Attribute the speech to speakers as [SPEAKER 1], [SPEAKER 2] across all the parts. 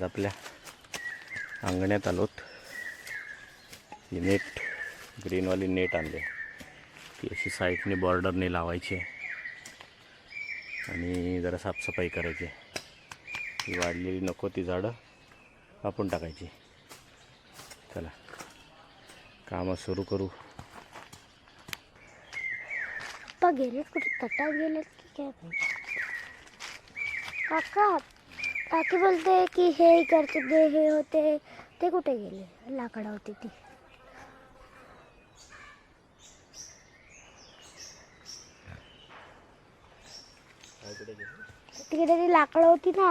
[SPEAKER 1] आज आपल्या. अंगण्यात आलोत. ही net ग्रीनवाली net आणली ती अशी साईडने बॉर्डरने लावायची आहे. आणि जरा साफसफाई करायची ती ही वाढलेली नको ती झाडं कापून टाकायची. चला कामं सुरू करू.
[SPEAKER 2] पप्पा गेलेत कुठे? तटात गेलेत की काय? काका काकी बोलते की हे करते ते हे होते. ते कुठे गेले? लाकडं होती ती. तिकडे ती लाकडं होती ना.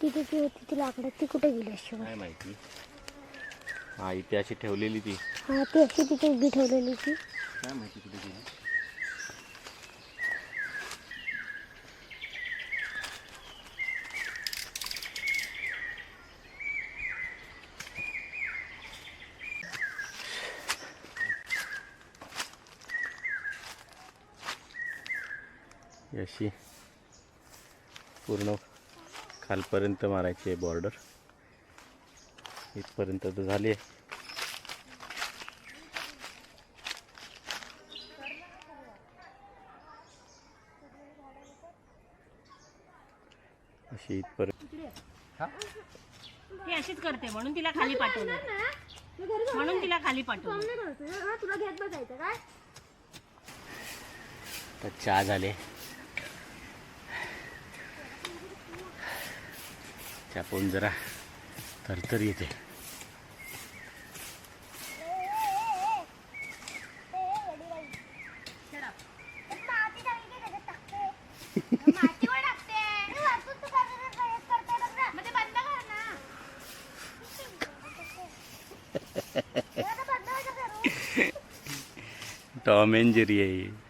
[SPEAKER 2] तिथे ती होती? ती लाकडं ती कुठे गेली अशी?
[SPEAKER 1] काय माहिती. हा इथे अशी ठेवलेली ती.
[SPEAKER 2] हा ती अशी तिथे उभी ठेवलेली ती.
[SPEAKER 1] काय माहिती कुठे गेली. अशी पूर्ण खालपर्यंत मारायची आहे बॉर्डर इथपर्यंत तर झाली आहे. अशी इथपर्यंत
[SPEAKER 3] ती अशीच करते म्हणून तिला खाली पाठवलं. म्हणून तिला खाली पाठवलं.
[SPEAKER 2] तुला घेत बसायचं काय?
[SPEAKER 1] तर चहा झाले. चहा पाहून जरा थरथर येते. टॉम अँड जेरी आहे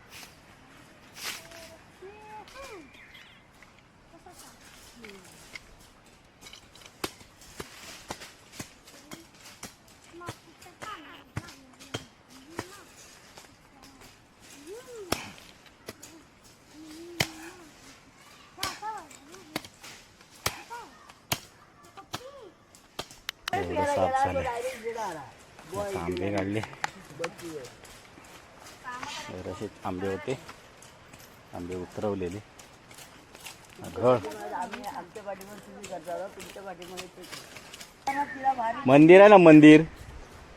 [SPEAKER 1] एवढं साफ झालं. आता आंबे काढले. बरेचसे आंबे होते. आंबे उतरवलेले. घड मंदिर आहे ना मंदिर.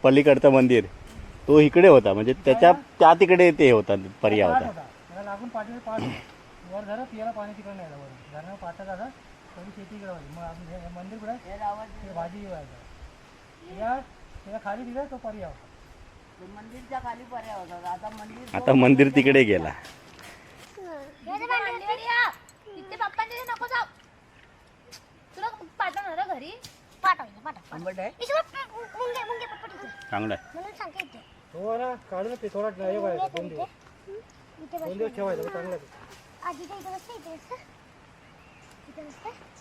[SPEAKER 1] पलीकडचं मंदिर. तो इकडे होता. म्हणजे त्याच्या त्या तिकडे ते होता पर्याय होता.
[SPEAKER 4] लागून पाठीवर पाठ वर धरा पियाला पाणी तिकडे नाही वर धरणं पाठा दादा थोडी शेती करावी. मग आपण मंदिर कुठे भाजी या खाली दिला तो पर्याय होता.
[SPEAKER 5] मंदिरच्या खाली पर्याय होता. आता मंदिर
[SPEAKER 1] आता मंदिर तिकडे गेला.
[SPEAKER 2] नको जाऊ. तुला पाठवणार घरी? पाठव
[SPEAKER 1] चांगलं
[SPEAKER 2] म्हणून सांगते
[SPEAKER 4] तो ना काढून ते थोडा हे दोन दिवस. दोन दिवस ठेवायचं चांगलं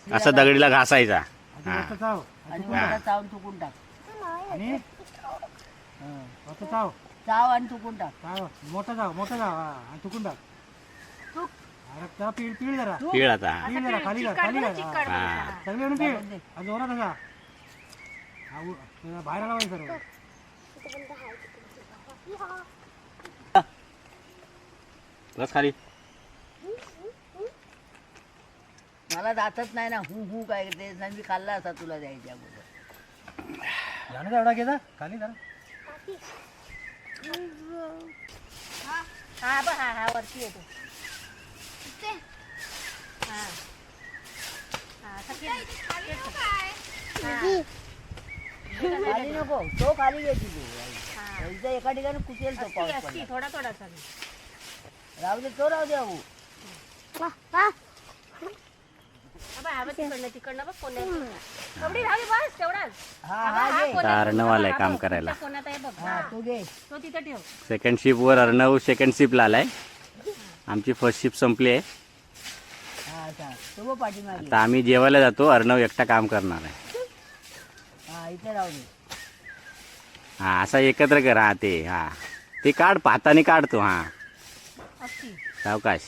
[SPEAKER 1] असा दगडीला घासायचा.
[SPEAKER 4] चाव.
[SPEAKER 5] आणि चावून चुकून टाक.
[SPEAKER 4] आणि? हां, आता चाव.
[SPEAKER 5] चाव आणि चुकून टाक.
[SPEAKER 4] चाव. मोठा चाव मोठा चाव. हा आणि चुकून टाक. अरे पीळ पीळ जरा.
[SPEAKER 1] पीळ आता.
[SPEAKER 4] पीळ जरा खाली घाल खाली घाल हा.
[SPEAKER 1] हा.
[SPEAKER 4] चांगली म्हणून पीळ. आणि जोरात असा. हा, उ- त्याला बाहेर लावायचं सर्व.
[SPEAKER 1] बस खाली.
[SPEAKER 5] मला जातच नाही ना. हू हू काय ते नाही मी खाल्ला असा तुला द्यायच्या अगोदर.
[SPEAKER 4] जाणं एवढा घे जा खाली जरा.
[SPEAKER 3] हा बघ हा हा वरती येतो हा. हा सगळे
[SPEAKER 5] खाली नको तो खाली घे तू इथं एका ठिकाणी कुचेल तो
[SPEAKER 3] असती
[SPEAKER 5] पाऊस
[SPEAKER 3] असती
[SPEAKER 5] पडला.
[SPEAKER 3] थोडा थोडासा
[SPEAKER 5] राहू दे तो राहू दे अहो
[SPEAKER 3] बाबा हा बघ तिकडनं तिकडनं बघ कोण्या कबड्डी राहावी बस तेवढाच.
[SPEAKER 5] हा
[SPEAKER 3] बाबा,
[SPEAKER 5] हा
[SPEAKER 3] हा
[SPEAKER 5] घे
[SPEAKER 3] कोण्यात-
[SPEAKER 1] अर्णवाला आहे
[SPEAKER 3] हा
[SPEAKER 1] काम करायला.
[SPEAKER 3] त्या कोण्यात आहे बघ.
[SPEAKER 5] हा
[SPEAKER 3] हा,
[SPEAKER 5] तो घे.
[SPEAKER 3] तो तिथं ठेव.
[SPEAKER 1] सेकंड शिपवर अर्णव सेकंड शिपला आलाय. आमची फर्स्ट शिप संपली आहे.
[SPEAKER 5] हा अच्छा तो बघ पाठीमागे
[SPEAKER 1] आता आम्ही जेवायला जातो. अर्णव एकटा काम करणार आहे.
[SPEAKER 5] हा इथे राहू दे.
[SPEAKER 1] हा असा एकत्र कर हा. ते हा ते काढ पाताने काढतो. हा. सावकाश.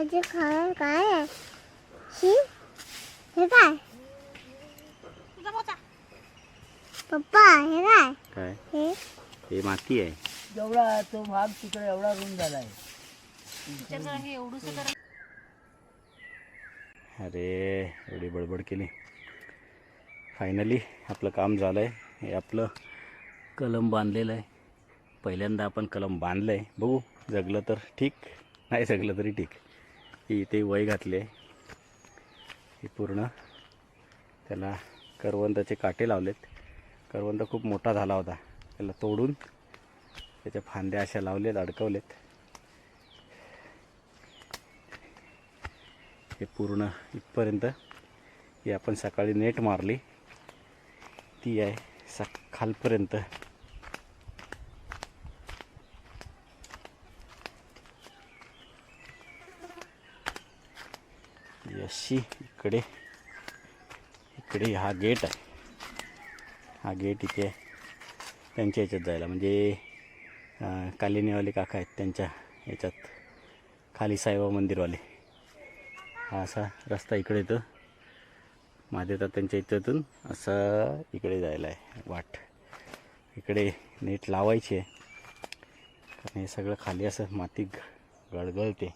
[SPEAKER 2] आजी खाणार काय आहे? शी? हे काय? पप्पा हे काय?
[SPEAKER 1] काय?
[SPEAKER 2] हे?
[SPEAKER 1] हे माती आहे.
[SPEAKER 5] जेवढा तो भाग तिकडे एवढा रुंद झाला आहे
[SPEAKER 3] तिच्याकडे हे एवढंसं कर.
[SPEAKER 1] अरे एवढी बडबड केली. फायनली आपलं काम झालं आहे हे आपलं कलम बांधलेलं आहे. पहिल्यांदा आपण कलम बांधलं आहे बघू जगलं तर ठीक नाही जगलं तरी ठीक. ही इथे वय घातली. आहे ही पूर्ण. त्याला करवंदाचे काटे लावलेत. करवंद खूप मोठा झाला होता. त्याला तोडून त्याच्या फांद्या अशा लावलेत अडकवलेत. हे पूर्ण इथपर्यंत. ही आपण सकाळी नेट मारली. ती आहे स खालपर्यंत. अशी इकडे. इकडे हा गेट आहे. हा गेट इथे त्यांच्या याच्यात जायला म्हणजे कालिनीवाले काका आहेत त्यांच्या याच्यात. खाली साईबा मंदिरवाले. हा असा रस्ता इकडे येतो. महादेव त्यांच्या इथं असा इकडे जायला आहे वाट. इकडे नेट लावायची आहे. कारण हे सगळं खाली असं माती ग- गळगळते.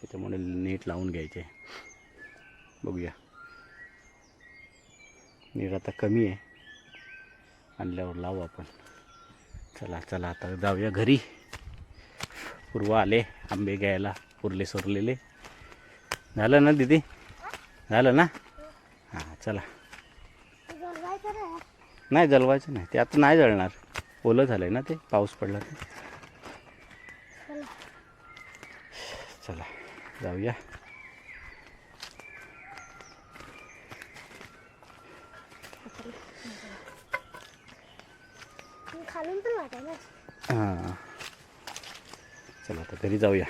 [SPEAKER 1] त्याच्यामुळे नेट लावून घ्यायचे. बघूया. नीर आता कमी आहे. आणल्यावर लावू आपण. चला चला आता जाऊया घरी. पूर्व आले आंबे घ्यायला पुरले सोरलेले. झालं ना दीदी? झालं ना? हां चला. नाही जळवायचं नाही. ते आता नाही जळणार. ओलं झालं आहे ना ते? पाऊस पडला ते चला. जाऊया.
[SPEAKER 2] खालून पण वाटायला
[SPEAKER 1] हां. चला आता घरी जाऊया.